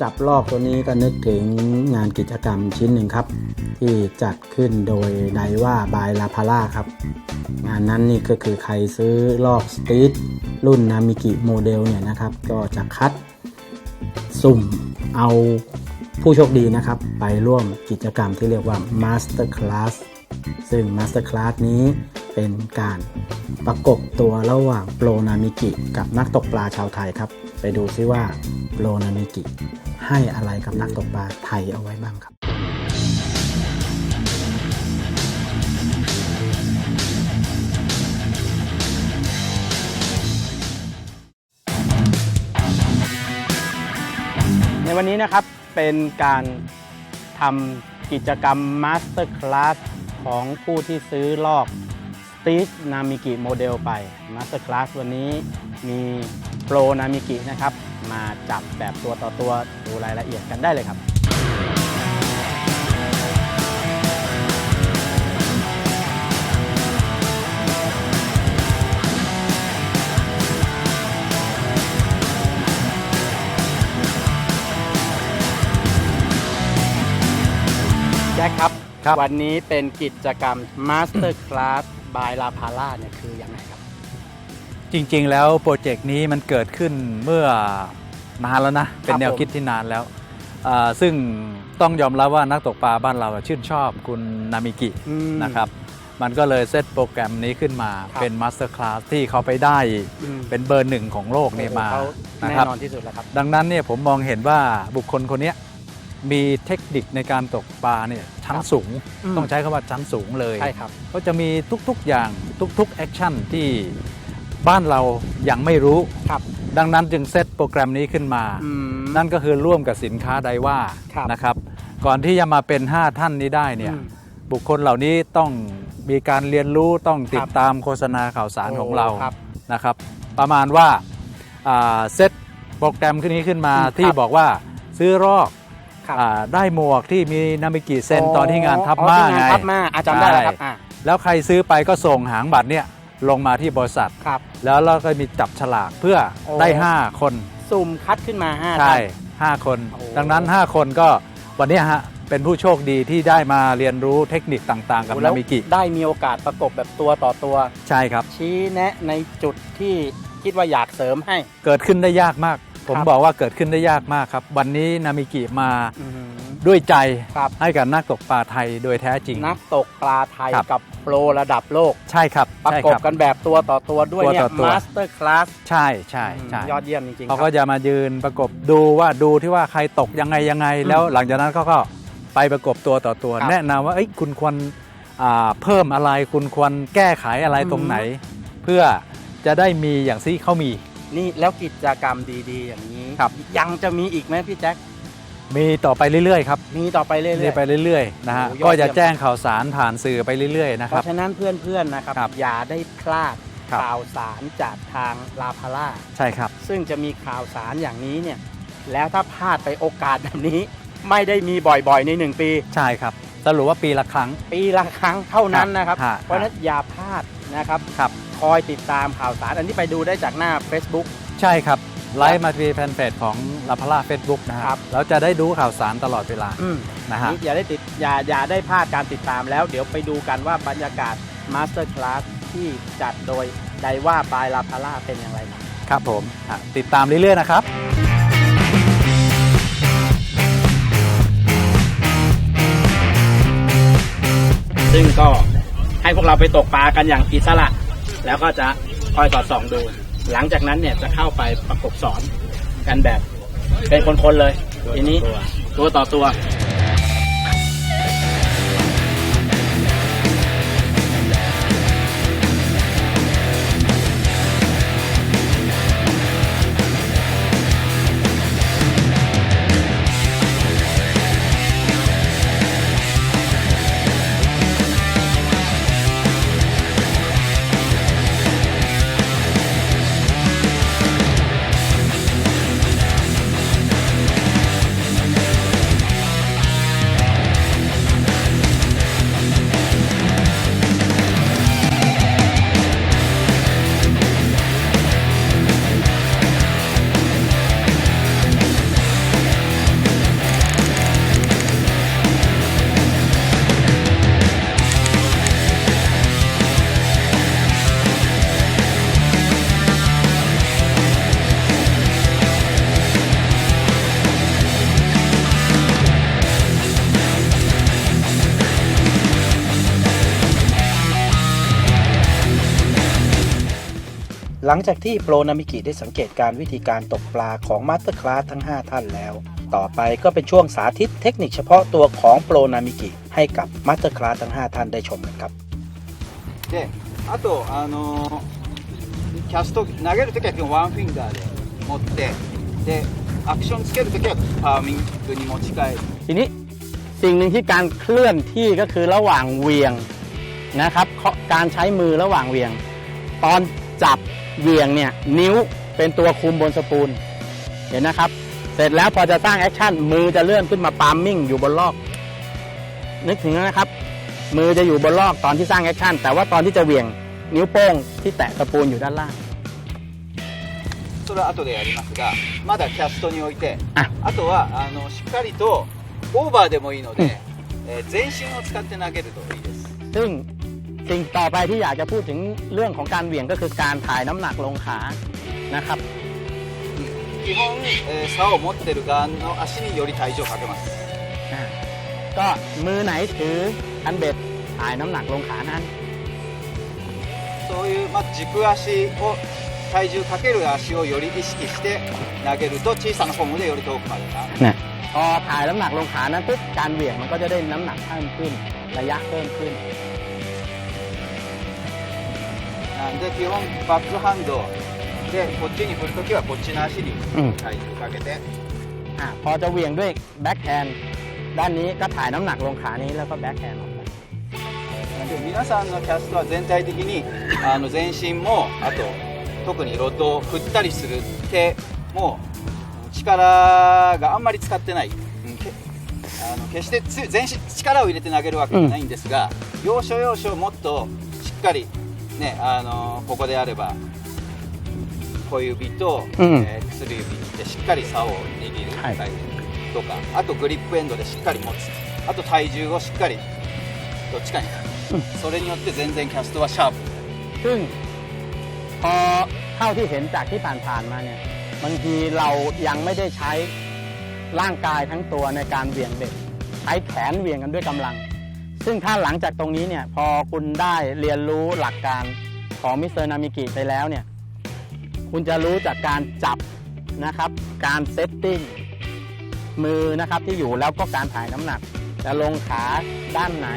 จับลอกตัวนี้ก็นึกถึงงานกิจกรรมชิ้นหนึ่งครับ ที่จัดขึ้นโดยไดว่าบายลาพาร่าครับ งานนั้นนี่ก็คือใครซื้อลอกสตรีทรุ่นนามิกิโมเดลเนี่ยนะครับ ก็จะคัดสุ่มเอาผู้โชคดีนะครับ ไปร่วมกิจกรรมที่เรียกว่า Master Class ซึ่ง Master Class นี้เป็นการประกบตัวระหว่างโปรนามิกิกับนักตกปลาชาวไทยครับ ไปดูซิว่า โรนามิกิ ให้อะไรกับนักตกปลาไทยเอาไว้บ้างครับในวันนี้นะครับเป็นการทำกิจกรรม Master Class ของผู้ที่ซื้อลอก s t e e n a m i k i โมเดลไป Master Class วันนี้มีโปร n a m i k i นะครับ มาจับแบบตัวต่อตัวดูรายละเอียดกันได้เลยครับแจ็คครับครับวันนี้เป็นกิจกรรม Master Class by La p a l a เนี่ยคือยังไงครับ จริงๆ แล้วโปรเจกต์นี้มันเกิดขึ้นเมื่อนานแล้วนะ เป็นแนวผมคิดที่นานแล้วอ่าซึ่งต้องยอมรับว่านักตกปลาบ้านเราชื่นชอบคุณนามิกิอืม นะครับ มันก็เลยเซตโปรแกรมนี้ขึ้นมาครับ เป็นมาสเตอร์คลาสที่เขาไปได้อืมเป็นเบอร์หนึ่งของโลกนี่มาโอ้โหเขานะแน่ครับ นอนที่สุดแล้วครับ ดังนั้นเนี่ยผมมองเห็นว่าบุคคลคนเนี้ยมีเทคนิคในการตกปลาเนี่ยชั้นครับสูง อืม ต้องใช้คำว่าชั้นสูงเลย ใช่ครับ ก็จะมีทุกๆอย่างทุกๆแอคชั่นที่ บ้านเรายังไม่รู้ ครับ ดังนั้นจึงเซตโปรแกรมนี้ขึ้นมา อืม นั่นก็คือร่วมกับสินค้าไดว่าครับนะครับ ก่อนที่จะมาเป็น 5 ท่านนี้ได้เนี่ย อืมบุคคลเหล่านี้ต้องมีการเรียนรู้ต้องติครัดบตามโฆษณาข่าวสารของเราโครับนะครับ ประมาณว่าอ่าเซตโปรแกรมขึ้นนี้ขึ้นมาอืมที่ครับบอกว่าซื้อรอกครับอาได้หมวกที่มีนามิกิเซนตอนที่งานทับอ๋อม้าที่งานไง ทับมาอาจำได้แล้วครับใช่อ่า แล้วใครซื้อไปก็ส่งหางบัตรเนี่ย ลงมาที่บริษัท ครับ แล้วเราก็มีจับฉลากเพื่อโอ้ ได้ 5 คนสุ่มคัดขึ้นมาห้าใช่ท่าน 5 คน โอ้ ดังนั้น 5 คนก็วันเนี้ยฮะเป็นผู้โชคดีที่ได้มาเรียนรู้เทคนิคต่างๆ กับแล้นาวมิกิได้มีโอกาสประกบแบบตัวต่อตัว ใช่ครับ ชี้แนะในจุดที่คิดว่าอยากเสริมให้ เกิดขึ้นได้ยากมาก ผมครับ บอกว่าเกิดขึ้นได้ยากมากครับ วันนี้นามิกิมา อืม ด้วยใจครับ ให้กับนักตกปลาไทยโดยแท้จริง นักตกปลาไทยครับ กับโปรระดับโลก ใช่ครับประใช่กคบรับกันแบบตัวต่อตัวด้วยตัวเนี่ยต่อตัว มาสเตอร์คลาสใช่ใช่ใช่ยอดเยี่ยมจริงๆคเขารับก็จะมายืนประกบดูว่าดูที่ว่าใครตกยังไงยังไง แล้วหลังจากนั้นเขาก็ไปประกบตัวต่อตัว ครับแนะนำว่าเอ้ยคุณควรอ่าเพิ่มอะไรคุณควรแก้ไขอะไรอืมตรงไหน เพื่อจะได้มีอย่างที่เขามี นี่แล้วกิจกรรมดีๆ อย่างนี้ ครับ ยังจะมีอีกไหมพี่แจ็ค มีต่อไปเรื่อยๆครับมีต่อไปเรื่อย มีไปเรื่อยๆนะฮะโอ้โหยอดก็จะเยี่ยมแจ้งข่าวสารผ่านสื่อไปเรื่อยๆนะๆเพครับ ราะฉะนั้นเพื่อนๆนะครับ ครับอย่าได้พลาดครับ ข่าวสารจากทางลาพาร่าใช่ครับ ซึ่งจะมีข่าวสารอย่างนี้เนี่ยแล้วถ้าพลาดไปโอกาสแบบนี้ ไม่ได้มีบ่อยๆในหนึ่งปี ใช่ครับสรุปว่าปีละครั้ง ปีละครั้งเท่านั้นนะครับ ฮะเพราะฉะนั้นอย่าพลาดนะครับ ครับ คอยติดตามข่าวสารอันนี้ไปดูได้จากหน้า Facebook ใช่ครับ ไลฟ์มาที่แฟนเพจของลาพาร่าเฟซบุ๊กนะคครัรับบ แล้วจะได้ดูข่าวสารตลอดเวลาอืมนะฮะนี่อย่าได้ติดอย่าอย่าได้พลาดการติดตามแล้ว เดี๋ยวไปดูกันว่าบรรยากาศมาสเตอร์คลาสที่จัดโดยไดว่าบายลาพาร่าเป็นอย่างไรครับครับผมอะติดตามเรื่อย ๆ นะครับซึ่งก็ให้พวกเราไปตกปลากันอย่างอิสระ แล้วก็จะคอยสอดส่องดู หลังจากนั้นเนี่ยจะเข้าไปประกบสอนกันแบบเป็นคนๆเลยทีนี้ตัวต่อตัว หลังจากที่โปรนามิกิได้สังเกตการวิธีการตกปลาของมาสเตอร์คลาสทั้ง 5 ท่านแล้ว ต่อไปก็เป็นช่วงสาธิตเทคนิคเฉพาะตัวของโปรนามิกิให้กับมาสเตอร์คลาสทั้ง 5 ท่านได้ชมกันครับであとあのキャスト投げるときはワンフィンガーで持ってでアクションつけるときはパーミングに持ち替えทีนี้สิ่งหนึ่งที่การเคลื่อนที่ก็คือระหว่างเวียงนะครับ การใช้มือระหว่างเวียง ตอนจับ เหวียงเนี่ยนิ้วเป็นตัวคุมบนสปูลเห็นนะครับ เสร็จแล้วพอจะสร้างแอคชั่นมือจะเลื่อนขึ้นมาปาล์มมิ่งอยู่บนลอก นึกถึงนะครับ มือจะอยู่บนลอกตอนที่สร้างแอคชั่นแต่ว่าตอนที่จะเหวี่ยงนิ้วโป้งที่แตะสปูลอยู่ด้านล่าง それは後でやりますがまだキャストに置いてああとはあのしっかりとオーバーでもいいので、えー全身を使って投げるといいです ซึ่ง สิ่งต่อไปที่อยากจะพูดถึงเรื่องของการเหวี่ยงก็คือการถ่ายน้ำหนักลงขานะครับ 基本、えー竿を持ってる側の足により体重をかけます อ่าก็มือไหนถืออันเบ็ดถ่ายน้ำหนักลงขานั้น そういう、まあ、軸足を体重かける足をより意識して投げると小さなフォームでより遠くまでな นะพอถ่ายน้ำหนักลงขานั้นปุ๊บการเหวี่ยงมันก็จะได้น้ำหนักเพิ่มขึ้น ระยะเพิ่มขึ้น で基本バックハンドでこっちに振るときはこっちの足にうん体重かけて、 อ่าพอจะเหวี่ยงด้วยแบ็คแฮนด์ด้านนี้ก็ถ่ายน้ำหนักลงขานี้แล้วก็แบ็คแฮนด์ออกไป なんで皆さんのキャストは全体的にあの全身もあと特にロッドを振ったりする手も力があんまり使ってない、うんけあの決してつ全身力を入れて投げるわけじゃないんですが、要所要所もっとしっかり、 ね、あのここであれば小指と、うんえー薬指でしっかり竿を握る、はいとかあとグリップエンドでしっかり持つあと体重をしっかりどっちかにうんそれによって全然キャストはシャープ ซึ่งพอเท่าที่เห็นจากที่ผ่านๆมาเนี่ยบางทีเรายังไม่ได้ใช้ร่างกายทั้งตัวในการเหวี่ยงเบ็ดใช้แขนเหวี่ยงกันด้วยกำลัง ซึ่งถ้าหลังจากตรงนี้เนี่ยพอคุณได้เรียนรู้หลักการของมิสเตอร์นามิกิไปแล้วเนี่ยคุณจะรู้จากการจับนะครับ การเซตติ้งมือนะครับที่อยู่แล้วก็การถ่ายน้ำหนัก จะลงขาด้านไหน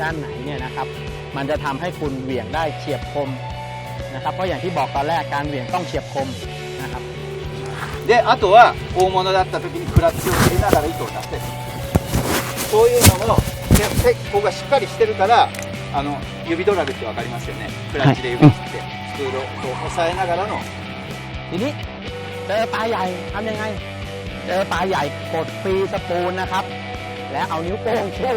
ด้านไหนเนี่ยนะครับ มันจะทำให้คุณเหวี่ยงได้เฉียบคมนะครับ เพราะอย่างที่บอกตอนแรกการเหวี่ยงต้องเฉียบคมนะครับ であとは大物だった時にクラッチを切りながら糸を出せるこういうのも 手手ここがしっかりしてるからあの指ドラグって分かりますよねクラッチで指を切ってスクールをこう押さえながらの ทีนี้เจอปลาใหญ่ทำยังไง เจอปลาใหญ่กดฟรีสปูลนะครับ แล้วเอานิ้วโป้งชู่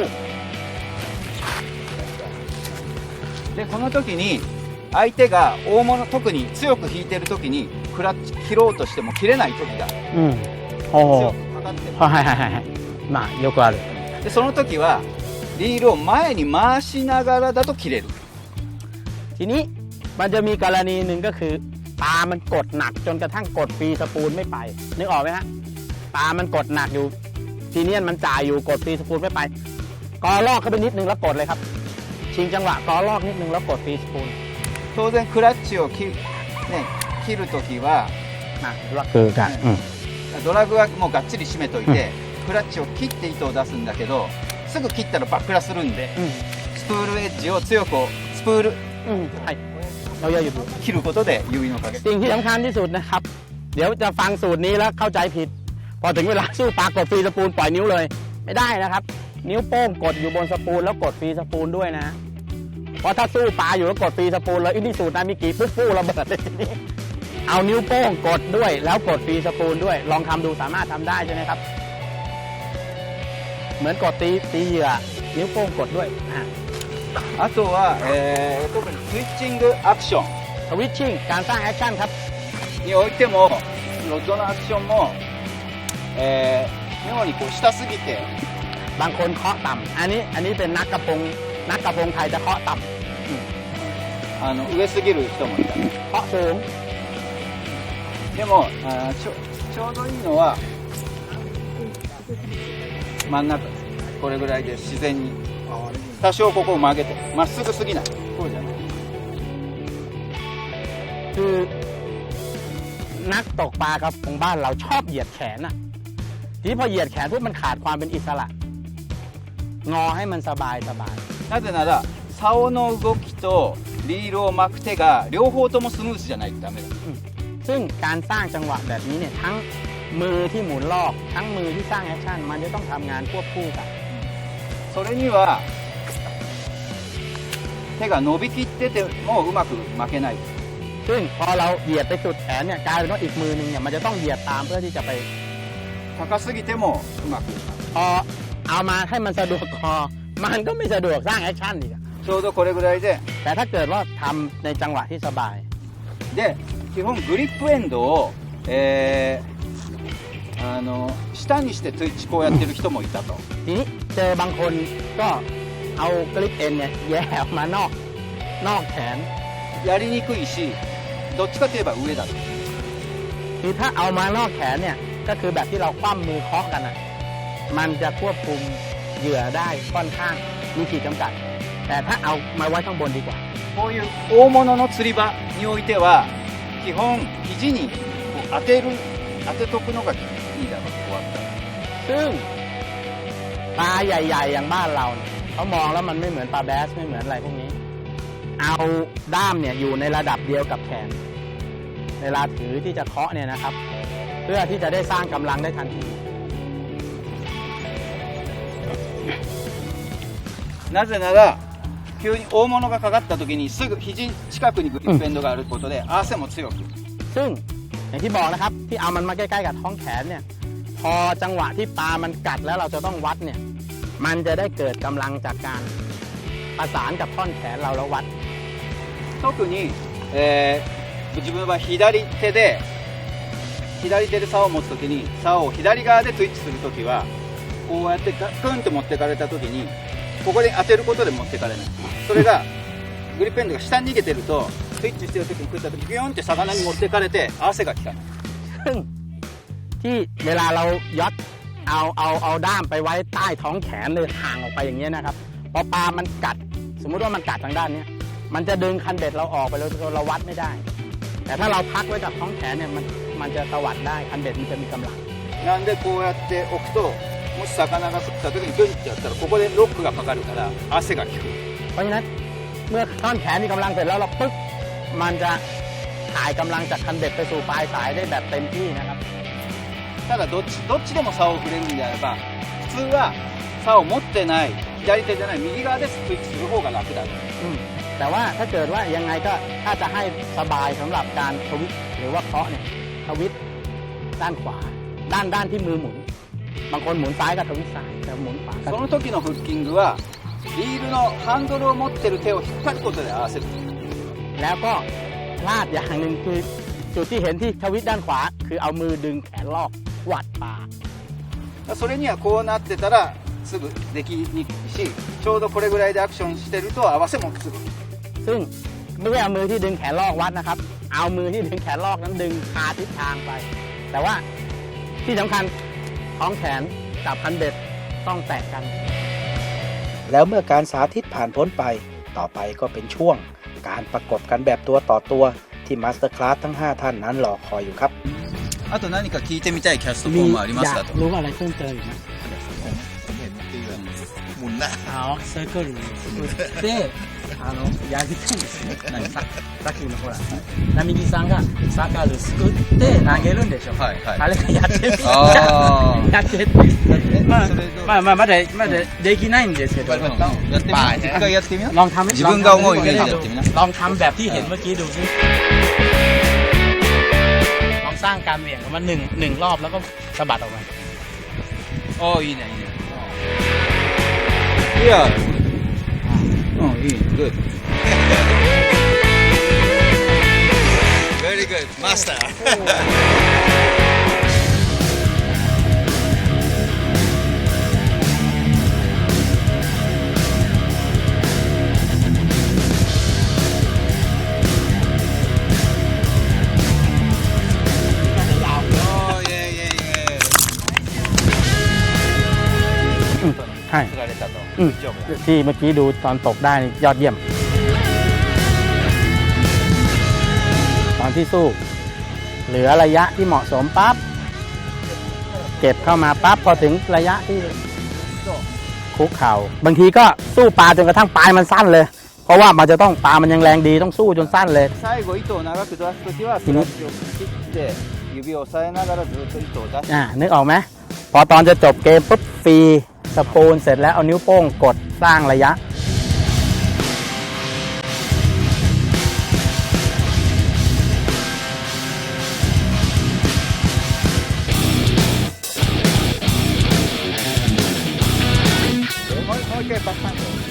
でこの時に相手が大物特に強く引いてる時にクラッチ切ろうとしても切れない時が อืมโอ้โห 強くかかってる はいはいはいはいまあよくある でその時は リールを前に回しながらだと切れる ทีนี้มันจะมีกรณีหนึ่งก็คือปลามันกดหนักจนกระทั่งกดฟรีสปูลไม่ไป นึกออกไหมฮะปลามันกดหนักอยู่ ทีเนี้ยมันจ่ายอยู่กดฟรีสปูลไม่ไป กอลอกเข้าไปนิดนึงแล้วกดเลยครับ ชิงจังหวะกอลอกนิดนึงแล้วกดฟรีสปูล 当然クラッチを切,、ね、切る時は นะคือกันอืม ドラグはもうがっちり締めといて、クラッチを切って糸を出すんだけど すぐ切ったらバックラするんで อืม スプールエッジを強くスプール อืมはいเราอย่าหยุดดู 切ることで指の影 สิ่งที่สำคัญที่สุดนะครับ เดี๋ยวจะฟังสูตรนี้แล้วเข้าใจผิด พอถึงเวลาสู้ปลากดฟรีสปูลปล่อยนิ้วเลย ไม่ได้นะครับ นิ้วโป้งกดอยู่บนสปูลแล้วกดฟรีสปูลด้วยนะ เพราะถ้าสู้ปลาอยู่แล้วกดฟรีสปูลแล้วอินี่สูตรนามิกิปุ๊บฟู่ระเบิดเลยทีนี้เอานิ้วโป้งกดด้วย แล้วกดฟรีสปูลด้วย ลองทำดูสามารถทำได้ใช่ไหมครับ เหมือนกดตีตีเหยื่อ นิ้วโป้งกดด้วยอ่ะ あとは、えー特にスイッチングアクション สวิตชิ่งการสร้างแอคชั่นครับ においてもロッドのアクションも、えー妙にこう下すぎて บางคนเคาะต่ำอันนี้อันนี้เป็นนักกระพงนักกระพงไทยจะเคาะต่ あの上すぎる人もいたำเคาะสูง でもあーちょちょうどいいのは 真ん中ですこれぐらいで自然に多少ここを曲げてまっすぐすぎないこうじゃない คือ นักตกปลากระพงบ้านเราชอบเหยียดแขนอะทีนี้พอเหยียดแขนปุ๊บมันขาดความเป็นอิสระ งอให้มันสบายสบาย なぜなら竿の動きとリールを巻く手が両方ともスムーズじゃないとダメだ ซึ่งการสร้างจังหวะแบบนี้เนี่ยทั้ง มือที่หมุนลอก ทั้งมือที่สร้างแอคชั่น มันจะต้องทำงานควบคู่กัน それには手が伸びきっててもうまく巻けない ซึ่งพอเราเหยียดไปสุดแขนเนี่ยกลายเป็นว่าอีกมือหนึงเนี่ยมันจะต้องเหยียดตามเพื่อที่จะไป 高すぎてもうまく พอเอามาให้มันสะดวกคอ มันก็ไม่สะดวกสร้างแอคชั่นอีกอะ ちょうどこれぐらいで แต่ถ้าเกิดว่าทำในจังหวะที่สบาย で基本グリップエンドを、えー あの下にしてトゥイッチこうやってる人もいたと ทีนี้เจอบางคนก็เอากริปเอ็นเนี่ยแย่ออกมานอกนอกแขน やりにくいしどっちかといえば上だと คือถ้าเอามานอกแขนเนี่ยก็คือแบบที่เราคว่ำมือเคาะกันอ่ะมันจะควบคุมเหยื่อได้ค่อนข้างมีขีดจำกัด แต่ถ้าเอามาไว้ข้างบนดีกว่า こういう大物の釣り場においては基本肘にこう当てる 当てとくのがいいだろう終わったら ซึ่งปลาใหญ่ ๆ อย่างบ้านเราเนี่ยเขามองแล้วมันไม่เหมือนปลาแบสไม่เหมือนอะไรพวกนี้ เอาด้ามเนี่ยอยู่ในระดับเดียวกับแขน เวลาถือที่จะเคาะเนี่ยนะครับ เพื่อที่จะได้สร้างกำลังได้ทันที なぜなら急に大物がかかった時にすぐ肘近くにグリップエンドがあることで合わせも強く ซึ่ง อย่างที่บอกนะครับ ที่เอามันมาใกล้ๆกับท้องแขนเนี่ย พอจังหวะที่ปลามันกัดแล้วเราจะต้องวัดเนี่ย มันจะได้เกิดกำลังจากการประสานกับท่อนแขนเราแล้ววัด 特に、えー自分は左手で左手で竿を持つ時に竿を左側でトゥイッチする時はこうやってガクンと持ってかれた時にここで当てることで持ってかれないそれがグリップエンドが下に逃げてると トゥイッチしてる時に食った時ビヨンって魚に持ってかれて合わせが効かない ซึ่งที่เวลาเรายัดเอาเอาเอาด้ามไปไว้ใต้ท้องแขนเลยห่างออกไปอย่างเงี้ยนะครับพอปลามันกัด สมมุติว่ามันกัดทางด้านเนี้ยมันจะดึงคันเบ็ดเราออกไปแล้วเราวัดไม่ได้ แต่ถ้าเราพักไว้กับท้องแขนเนี่ยมันมันจะตวัดได้คันเบ็ดมันจะมีกำลัง なんでこうやって置くともし魚が食った時にグンってやったらここでロックがかかるから汗が効く เพราะฉะนั้นเมื่อท่อนแขนมีกำลังเสร็จแล้วเราปึ๊ก มันจะถ่ายกำลังจากคันเบ็ดไปสู่ปลายสายได้แบบเต็มที่นะครับ ただどっちどっちでも竿を振れるんであれば普通は竿を持ってない左手じゃない右側でスイッチする方が楽だ อืมแต่ว่าถ้าเกิดว่ายังไงก็ถ้าจะให้สบายสำหรับการทวิตหรือว่าเคาะเนี่ยทวิตด้านขวา ด้านด้านที่มือหมุน บางคนหมุนซ้ายก็ทวิตซ้ายแต่หมุนขวาก็ その時のフッキングはリールのハンドルを持ってる手を引っ張ることで合わせる แล้วก็พลาดอย่างหนึ่งคือจุดที่เห็นที่ทวิตด้านขวา คือเอามือดึงแขนลอกวัดปลา それにはこうなってたらすぐできにくいしちょうどこれぐらいでアクションしてると合わせもすぐ ซึ่งไม่ใช่เอามือที่ดึงแขนลอกวัดนะครับ เอามือที่ดึงแขนลอกนั้นดึงพาทิศทางไป แต่ว่าที่สำคัญท้องแขนกับคันเบ็ดต้องแตะกัน แล้วเมื่อการสาธิตผ่านพ้นไป ต่อไปก็เป็นช่วง การประกบกันแบบตัวต่อตัวที่มาสเตอร์คลาสทั้ง 5 ท่านนั้นรอคอยอยู่ครับ あと何か聞いてみたいキャストフ มี ォームありま อ す ยา か ก と รู้อะไรเพิ่มเติมอีกไหม ผมเห็นเมื่อกี้แบบหมุนนะ อ๋อเซอร์เคิลで あのやりたいんですね何ささっきのほら並木さんがサカルすくって投げるんでしょはいはいあれやってみあやってってまあそれどうまあまあまだまだできないんですけどやってみな一回やってみな ลองทำให้ 自分が思うイメージやってみな ลองทำแบบที่เห็นเมื่อกี้ดูสิลองสร้างการเหวี่ยงออกมาหนึ่งหนึ่งรอบแล้วก็สะบัดออกมา ああいいねいいねいや Mm, good. Very good, master. oh, yeah, yeah, yeah. はい。作られたと。 ที่เมื่อกี้ดูตอนตกได้ยอดเยี่ยม ตอนที่สู้ เหลือระยะที่เหมาะสมปั๊บเก็บเข้ามาปั๊บพอถึงระยะที่คุกเขา่าบางทีก็สู้ปลาจนกระทั่งปลายมันสั้นเลย เพราะว่ามันจะต้องปลามันยังแรงดีต้องสู้จนสั้นเลยทีนี้นึกออกไหมพอตอนจะจบเกมปุ๊บฟรี ตะปูนเสร็จแล้วเอานิ้วโป้งกดสร้างระยะ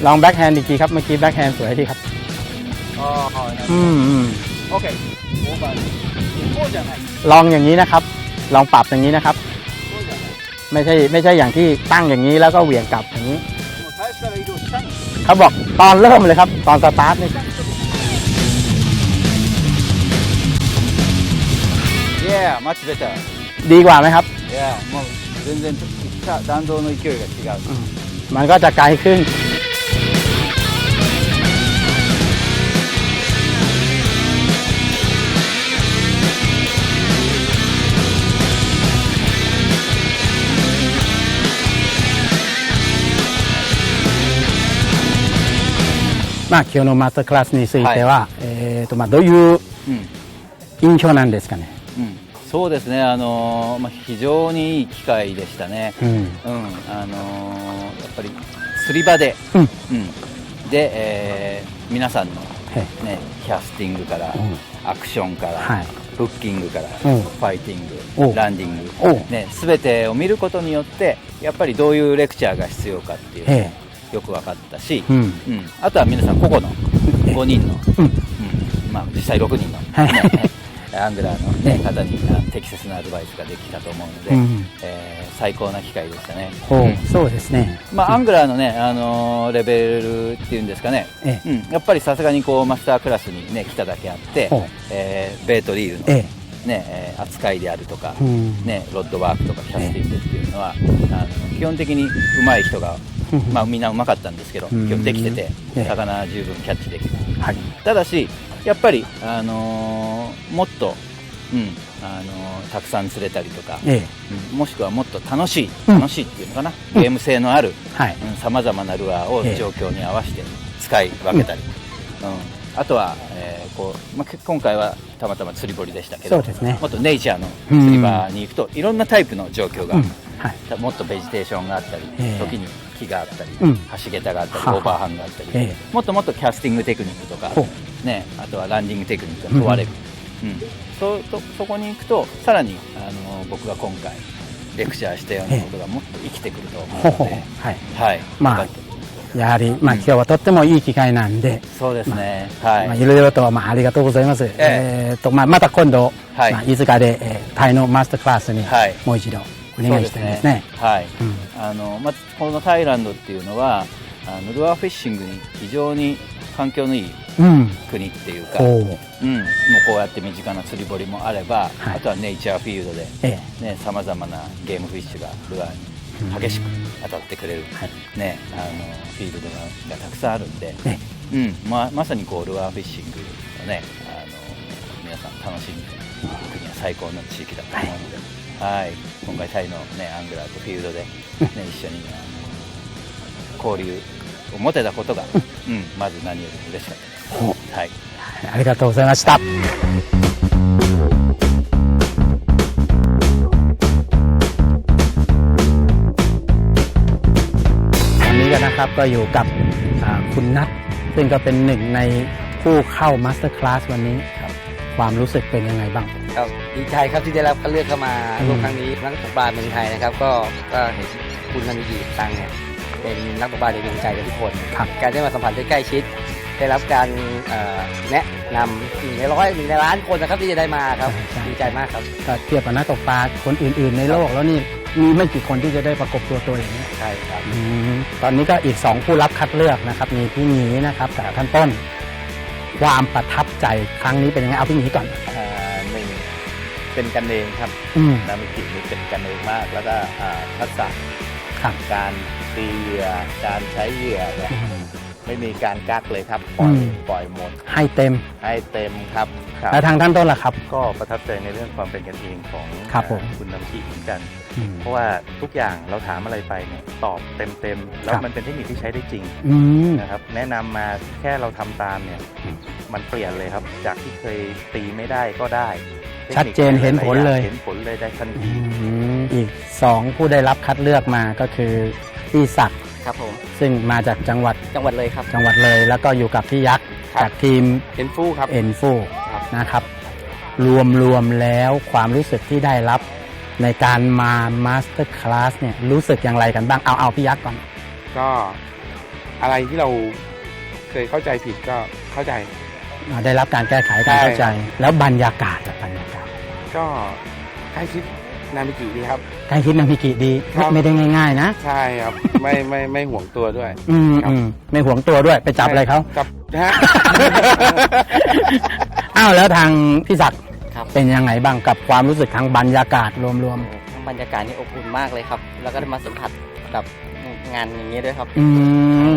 ลองแบ็กแฮนด์อีกทีครับ เมื่อกี้แบ็กแฮนด์สวยดีครับอืมโอเคลองอย่างนี้นะครับ ลองปรับอย่างนี้นะครับ ไม่ใช่ไม่ใช่อย่างที่ตั้งอย่างนี้แล้วก็เหวี่ยงกลับอย่างนี้ もう最初から移動下に เขาบอกตอนเริ่มเลยครับ ตอนสตาร์ทนี่ いやマッチベター ดีกว่าไหมครับ いやもう全然さ弾道の勢いが違う มันก็จะไกลขึ้น まあ、今日のマスタークラスについては、えーとまあ、どういううん印象なんですかね？うん、そうですね、あのーまあ、非常にいい機会でしたね、うん。うん。あのーやっぱり釣り場で、うん。うん。で、えー皆さんの、へね、キャスティングから、うん。アクションから、はい。フッキングから、うん。ファイティおング、ランディンおグ、ね、全てを見ることによってやっぱりどういうレクチャーが必要かっていうよく分かったし、うん。うん。あとは皆さん個々のえ5人の、うん。うん。まあ、実際6人の、はい。ねアングラーの、ねええ方にあ適切なアドバイスができたと思うので、うん。えー最高な機会でしたね。ほううん。そうですね。まあ、アングラーのね、あのーレベルっていうんですかね、ええ。うん、やっぱりさすがにこうマスタークラスに、ね、来ただけあってえーベイトリールの、えねえー扱いであるとか、え。うん。ね、ロッドワークとかキャスティングっていうのは、あの基本的に上手い人が、まあ、みんな上手かったんですけど、うん。今日できててええ。魚十分キャッチできるはい。ただしやっぱり、あのーもっと、うんあのーたくさん釣れたりとか、ええ。うんもしくはもっと楽しいうん。楽しいっていうのかな、ゲーム性のあるはい。さまざまなルアーをええ。状況に合わせて使い分けたり、うん。あとは、えーこうまあ、け今回はたまたま釣り堀でしたけどね。もっとネイチャーの釣り場に行くといろんなタイプの状況が、うん。はい。もっとベジテーションがあったり、ええ。時に木があったり、うん。橋桁があったりははオーバーハンがあったり、ええ。もっともっとキャスティングテクニックとかほ、ね、あとはランディングテクニックが問われる、うんそとそこに行くとさらにあの僕が今回レクチャーしたようなことがもっと生きてくると思う。ので、はい。はい、まあやはり、まあ、うん。今日はとってもいい機会なんで、そうですね、はい、まあ、いろいろと、まあ、ありがとうございます。えーっと、まあ、また今度、はい。まあ、飯塚で、えータイのマスタークラスにはい、もう一度お願いしたいですね。はい、うん。あのまずこのタイランドっていうのはあのルアーフィッシングに非常に環境のいいうん。国っていうか、おう。ん、もうーこうやって身近な釣り堀もあれば、はい。あとはネイチャーフィールドでさまざまなゲームフィッシュがルアーに激しく当たってくれる、はい。ね、あのフィールドががたくさんあるんで、えうん。ままさにこうルアーフィッシングをねあの皆さん楽しんでいくには最高の地域だと思うので、はい今回タイの、ね、アングラーとフィールドで、ね、一緒にあの交流を持てたことが、うん、まず何よりも嬉しかったです。ほうはいありがとうございました。วันนี้กันนะครับก็อยู่กับอ่าคุณนัทซึ่งก็เป็นหนึ่งในผู้เข้ามาสเตอร์คลาสวันนี้ครับความรู้สึกเป็นยังไงบ้าง ครับดีใจครับที่ได้รับคัดเลือกเข้ามาอืมร่วมครั้งนี้นักตกปลาเมืองไทยนะครับ ก็ก็เห็นคุณนันยีตังเนี่ยเป็นนักตกปลาในดวงใจกับทุกคนครับการได้มาสัมผัสได้ใกล้ชิด ได้รับการเอ่อแนะนำหนึ่งในร้อยหนึ่งในล้านคนนะครับที่จะได้มาครับใช่ใช่ดีใจมากครับก็เทียบกับนักตกปลาคนอื่น ๆ ในโลกแล้วนี่มีไม่กี่คนที่จะได้ประกบตัวตัวอย่างนี้ใช่ครับอืมตอนนี้ก็อีกสองผู้รับคัดเลือกนะครับ มีพี่หมีนะครับกับท่านต้น ความประทับใจครั้งนี้เป็นยังไงเอาพี่หมีก่อนอ่าหนึ่ง เป็นกันเองครับอืม นามิกินี่เป็นกันเองมาก แล้วก็อ่าทักษะครับ การตีเหยื่อการใช้เหยื่อเนี่ยอืมไม่มีการกักเลยครับปล่อยอืม ปล่อยหมดให้เต็มให้เต็มครับครับ แล้วทางท่านต้นล่ะครับ ก็ประทับใจในเรื่องความเป็นกันเองของครับผม อ่าคุณน้ำชิเหมือนกัน อืม เพราะว่าทุกอย่างเราถามอะไรไปเนี่ยตอบเต็มๆ แล้ควรับ มันเป็นเทคนิคที่ใช้ได้จริงอืม นะครับ แนะนำมาแค่เราทำตามเนี่ย อืม มันเปลี่ยนเลยครับ จากที่เคยตีไม่ได้ก็ได้ ชัดเจนเห็นผลเลย เห็นผลเลยได้ทันทีอืมอีกสองผู้ได้รับคัดเลือกมาก็คือพี่ศักดิ์ครับผมซึ่งมาจากจังหวัดจังหวัดเลยครับ จังหวัดเลย แล้วก็อยู่กับพี่ยักษ์ครับ จากทีมเอ็นฟูครับ เอ็นฟูครับ นะครับ รวมรวมแล้วความรู้สึกที่ได้รับในการมามาสเตอร์คลาสเนี่ยรู้สึกอย่างไรกันบ้างเอาเอาพี่ยักษ์ก่อน ก็อะไรที่เราเคยเข้าใจผิดก็เข้าใจอ่า ได้รับการแก้ไขการใช่เข้าใจ แล้วบรรยากาศอะบรรยากาศ ก็ใกล้ชิดนามิกิดีครับใกล้ชิดนามิกิดีครับไม่ได้ง่าย ๆ นะ ใช่ครับ ไม่ไม่ไม่ห่วงตัวด้วย อืมครับอืมไม่หวงตัวด้วยไปจับอะไรเขาจับนะฮะอ้าวแล้วทางพี่ศักดิ์ครับเป็นยังไงบ้างกับความรู้สึกทางบรรยากาศรวมทั้งบรรยากาศนี่อบอุ่นมากเลยครับ แล้วก็ได้มาสัมผัสกับงานอย่างนี้ด้วยครับๆอืม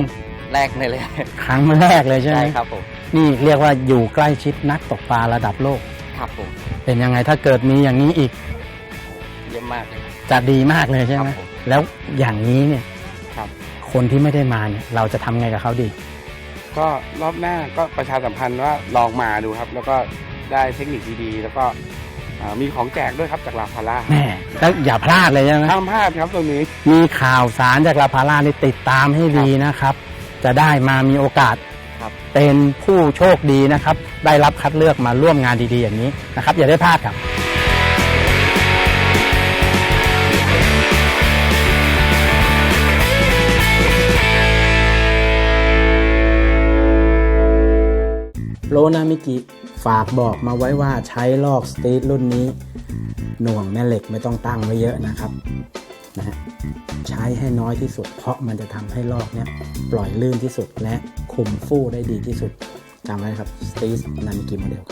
แรกเลยเลยครั้งแรกเลยใช่ไหมใช่ครับผม นี่เรียกว่าอยู่ใกล้ชิดนักตกปลาระดับโลก ครับผมเป็นยังไงถ้าเกิดมีอย่างนี้อีกเยี่ยมมากเลยจะดีมากเลยใช่ไหมครับผม แล้วอย่างนี้เนี่ยครับ คนที่ไม่ได้มาเนี่ยเราจะทำไงกับเขาดี ก็รอบหน้าก็ประชาสัมพันธ์ว่าลองมาดูครับ แล้วก็ได้เทคนิคดีๆ แล้วก็อ่ามีของแจกด้วยครับจากลาพาร่าแม่ก็อย่าพลาดเลยใช่ไหม ห้ามพลาดครับตรงนี้ มีข่าวสารจากลาพาร่านี่ติดตามให้ดีนะครับ จะได้มามีโอกาส ครับเป็นผู้โชคดีนะครับ ได้รับคัดเลือกมาร่วมงานดีๆอย่างนี้นะครับ อย่าได้พลาดครับโรนามิกิฝากบอกมาไว้ว่าใช้ลอกสตรีทรุ่นนี้ หน่วงแม่เหล็กไม่ต้องตั้งไว้เยอะนะครับ นะฮะใช้ให้น้อยที่สุด เพราะมันจะทำให้ลอกเนี่ยปล่อยลื่นที่สุดและคุมฟู่ได้ดีที่สุดจำไว้ครับสตีสนามิกิโมเดล